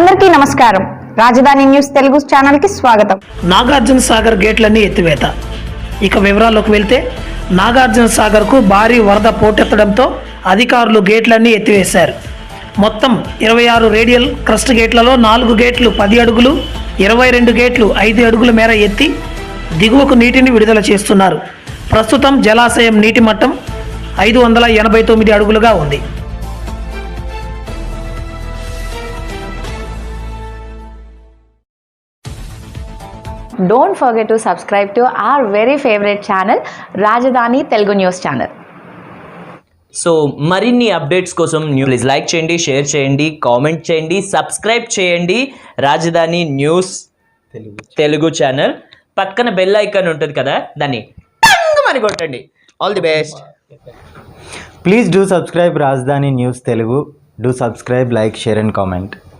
అందరికీ నమస్కారం. రాజధాని న్యూస్ తెలుగు ఛానల్కి స్వాగతం. నాగార్జున సాగర్ గేట్లన్నీ ఎత్తివేత. ఇక వివరాల్లోకి వెళ్తే నాగార్జున సాగర్కు భారీ వరద పోటెత్తడంతో అధికారులు గేట్లన్నీ ఎత్తివేశారు. మొత్తం ఇరవై ఆరు రేడియల్ క్రస్ట్ గేట్లలో నాలుగు గేట్లు పది అడుగులు ఇరవై రెండు గేట్లు ఐదు అడుగుల మేర ఎత్తి దిగువకు నీటిని విడుదల చేస్తున్నారు. ప్రస్తుతం జలాశయం నీటి మట్టం ఐదు వందల ఎనభై తొమ్మిది అడుగులుగా ఉంది. Don't forget to subscribe to our very favourite channel Rajadhani Telugu news channel so మరిన్ని అప్డేట్స్ కోసం న్యూ ప్లీజ్ లైక్ చేయండి షేర్ చేయండి కామెంట్ చేయండి సబ్స్క్రైబ్ చేయండి రాజధాని న్యూస్ తెలుగు ఛానల్ పక్కన బెల్ ఐకాన్ ఉంటుంది కదా దాన్ని అని కొట్టండి. All the best Please do subscribe Rajdhani News Telugu. Do subscribe, like, share and comment.